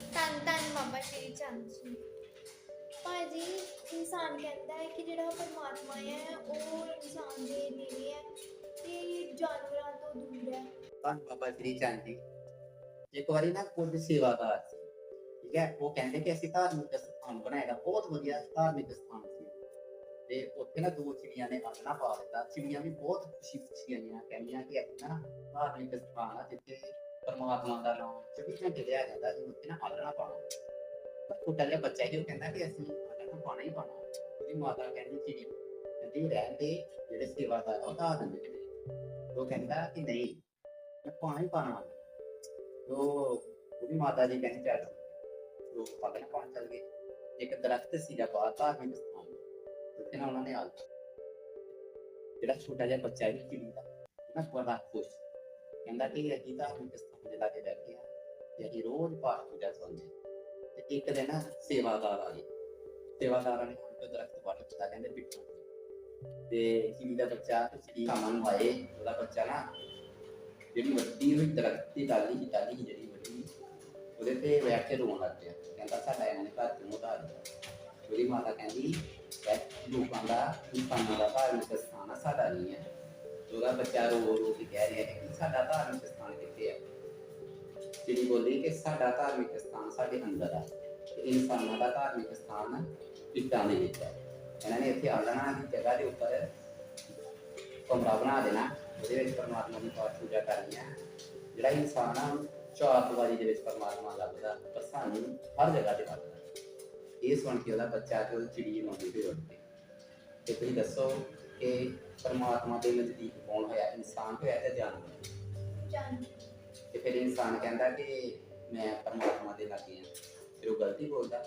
ਧੰਨ ਧੰਨ ਬਾਬਾ ਸ਼੍ਰੀ ਚੰਦ ਜੀ। ਭਾਜੀ ਇਨਸਾਨ ਕਹਿੰਦਾ ਹੈ ਕਿ ਜਿਹੜਾ ਪਰਮਾਤਮਾ ਹੈ ਉਹ ਇਨਸਾਨ ਦੇ ਨੇੜੇ ਹੈ ਤੇ ਜਾਨਵਰਾਂ ਤੋਂ ਦੂਰ ਹੈ ਧੰਨ ਬਾਬਾ ਸ੍ਰੀ ਚੰਦ ਜੀ ਇੱਕ ਵਾਰੀ ਨਾ ਕੁਝ ਸੇਵਾਦਾਰ ਸੀ, ਠੀਕ ਹੈ? ਉਹ ਕਹਿੰਦੇ ਕਿ ਅਸੀਂ ਧਾਰਮਿਕ ਸਥਾਨ ਬਣਾਏਗਾ ਬਹੁਤ ਵਧੀਆ ਧਾਰਮਿਕ ਸਥਾਨ ਸੀ। ਤੇ ਉੱਥੇ ਨਾ ਦੋ ਚਿੜੀਆਂ ਨੇ ਆਪਣਾ ਪਾ ਦਿੱਤਾ। ਚਿੜੀਆਂ ਵੀ ਬਹੁਤ ਖੁਸ਼ੀ ਖੁਸ਼ੀ ਆਈਆਂ ਕਹਿੰਦੀਆਂ ਕਿ ਇੱਥੇ ਨਾ ਧਾਰਮਿਕ ਸਥਾਨ ਆ ਜਿੱਥੇ ਪਰਮਾਤਮਾ ਦਾ ਨਾਮ। 24 ਘੰਟੇ ਲਿਆ ਜਾਂਦਾ ਸੀ, ਉੱਥੇ ਨਾ ਆਲਣਾ ਪਾਣਾ ਪਰ ਛੋਟਾ ਜਿਹਾ ਬੱਚਾ ਹੀ ਉਹ ਕਹਿੰਦਾ ਕਿ ਅਸੀਂ ਆਲਣਾ ਪਾਣਾ ਹੀ ਪਾਣਾ ਉਹਦੀ ਮਾਤਾ ਕਹਿੰਦੀ, ਚਿੜੀ, ਕਹਿੰਦੀ ਰਹਿਣ ਦੇ, ਜਿਹੜੇ ਸੇਵਾਦਾਰ ਉਹ ਧਾਰ ਦਿੰਦੇ ਉਹ ਕਹਿੰਦਾ ਕਿ ਨਹੀਂ, ਮੈਂ ਪਾਣੀ ਪਾਣਾ ਉਹ, ਉਹਦੀ ਮਾਤਾ ਜੀ ਕਹਿੰਦੀ, ਚੱਲ, ਉਹ ਪਾਣੀ ਪਾਣ ਚੱਲ ਗਏ? ਇੱਕ ਦਰਖਤ ਸੀਗਾ ਬਾਹਰ ਧਾਰਮਿਕ ਸਥਾਨ ਉੱਥੇ ਨਾ ਉਹਨਾਂ ਨੇ ਆ ਜਿਹੜਾ ਛੋਟਾ ਜਿਹਾ ਬੱਚਾ ਹੈ ਚਿੜੀ ਦਾ ਨਾ ਬੜਾ ਖੁਸ਼ ਕਹਿੰਦਾ ਕਿ ਅਸੀਂ ਧਾਰਮਿਕ ਸਥਾਨ ਦੇ ਲਾਗੇ ਬੈਠੇ ਆ? ਤੇ ਅਸੀਂ ਰੋਜ਼ ਪਾਠ ਪੂਜਾ ਸੁਣਦੇ ਤੇ ਇੱਕ ਦਿਨ ਨਾ ਸੇਵਾਦਾਰ ਆ ਗਏ। ਸੇਵਾਦਾਰਾਂ ਨੇ ਉਹ ਦਰਖਤ ਵੱਲ ਕੀਤਾ ਕਹਿੰਦੇ ਪਿੱਛੋਂ ਤੇ ਚਿੜੀ ਦਾ ਬੱਚਾ? ਤੇ ਚਿੜੀ ਕਾਮਾਂ ਨੂੰ ਆਏ? ਉਹਦਾ ਬੱਚਾ ਨਾ ਜਿਹੜੀ ਵੱਡੀ ਹੋਈ ਦਰਖਤ ਦੀ ਡਾਲੀ ਸੀ ਡਾਲੀ ਸੀ ਜਿਹੜੀ ਵੱਡੀ, ਉਹਦੇ ਤੇ ਬੈਠ ਕੇ ਰੋਣ ਲੱਗ ਪਿਆ। ਕਹਿੰਦਾ ਸਾਡਾ ਇਹਨਾਂ ਨੇ ਘਰ ਕਿਉਂ ਉਧਾਰ ਦਿੱਤਾ ਉਹਦੀ ਮਾਤਾ ਕਹਿੰਦੀ ਲੋਕਾਂ ਦਾ ਇਨਸਾਨਾਂ ਦਾ ਧਾਰਮਿਕ ਸਥਾਨ ਆ ਸਾਡਾ ਨਹੀਂ ਹੈ। ਉਹਦਾ ਬੱਚਾ ਰੋ ਰੋ ਕੇ ਕਹਿ ਰਿਹਾ ਹੈ ਕਿ ਸਾਡਾ ਧਾਰਮਿਕ ਸਥਾਨ ਕਿੱਥੇ ਹੈ ਜਿਹੜੀ ਬੋਲੀ ਕਿ ਸਾਡਾ ਧਾਰਮਿਕ ਸਥਾਨ ਸਾਡੇ ਅੰਦਰ ਆ ਇਨਸਾਨਾਂ ਦਾ ਧਾਰਮਿਕ ਸਥਾਨ ਪਿੱਤਾਂ ਦੇ ਵਿੱਚ ਹੈ ਇਹਨਾਂ ਨੇ ਇੱਥੇ ਆਲਣਾ ਦੀ ਜਗ੍ਹਾ ਦੇ ਉੱਪਰ ਕਮਰਾ ਬਣਾ ਦੇਣਾ, ਉਹਦੇ ਵਿੱਚ ਪਰਮਾਤਮਾ ਦੀ ਪਾਠ ਪੂਜਾ ਕਰਨੀ ਹੈ ਜਿਹੜਾ ਇਨਸਾਨ ਆ ਉਹਨੂੰ ਚਾਰ ਦੀਵਾਰੀ ਦੇ ਵਿੱਚ ਪਰਮਾਤਮਾ ਲੱਭਦਾ ਪਰ ਸਾਨੂੰ ਹਰ ਜਗ੍ਹਾ ਤੇ ਲੱਭਦਾ। ਇਹ ਸੁਣ ਕੇ ਉਹਦਾ ਬੱਚਾ ਤੇ ਉਹ ਚਿੜੀ ਮੰਗੀ ਤੇ ਉੱਡ ਤੇ ਤੁਸੀਂ ਦੱਸੋ ਕਿ ਪਰਮਾਤਮਾ ਦੇ ਨਜ਼ਦੀਕ ਕੌਣ ਹੋਇਆ ਇਨਸਾਨ ਹੋਇਆ ਤੇ ਜਾਨਵਰ ਜਾਨ। ਤੇ ਫਿਰ ਇਨਸਾਨ ਕਹਿੰਦਾ ਕਿ ਮੈਂ ਪਰਮਾਤਮਾ ਦੇ ਲਾਗੇ ਹਾਂ ਫਿਰ ਉਹ ਗਲਤੀ ਬੋਲਦਾ।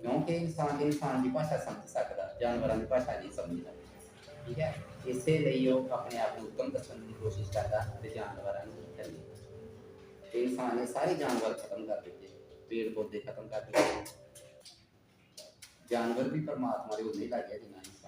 ਕਿਉਂਕਿ ਇਨਸਾਨ ਦੀ ਇਨਸਾਨ ਦੀ ਭਾਸ਼ਾ ਸਮਝ ਸਕਦਾ ਜਾਨਵਰਾਂ ਦੀ ਭਾਸ਼ਾ ਨਹੀਂ ਸਮਝਦਾ। ਠੀਕ ਹੈ? ਇਸੇ ਲਈ ਉਹ ਆਪਣੇ ਆਪ ਨੂੰ ਉੱਤਮ ਦੱਸਣ ਦੀ ਕੋਸ਼ਿਸ਼ ਕਰਦਾ ਤੇ ਜਾਨਵਰਾਂ ਨੂੰ ਉੱਤਮ ਤੇ ਇਨਸਾਨ ਨੇ ਸਾਰੇ ਜਾਨਵਰ ਖਤਮ ਕਰ ਦਿੱਤੇ ਪੇੜ ਪੌਦੇ ਖਤਮ ਕਰ ਦਿੱਤੇ। ਜਾਨਵਰ ਵੀ ਪਰਮਾਤਮਾ ਦੇ ਉਹਨੇ ਲੱਗੇ ਜਿੰਨਾ ਇਨਸਾਨ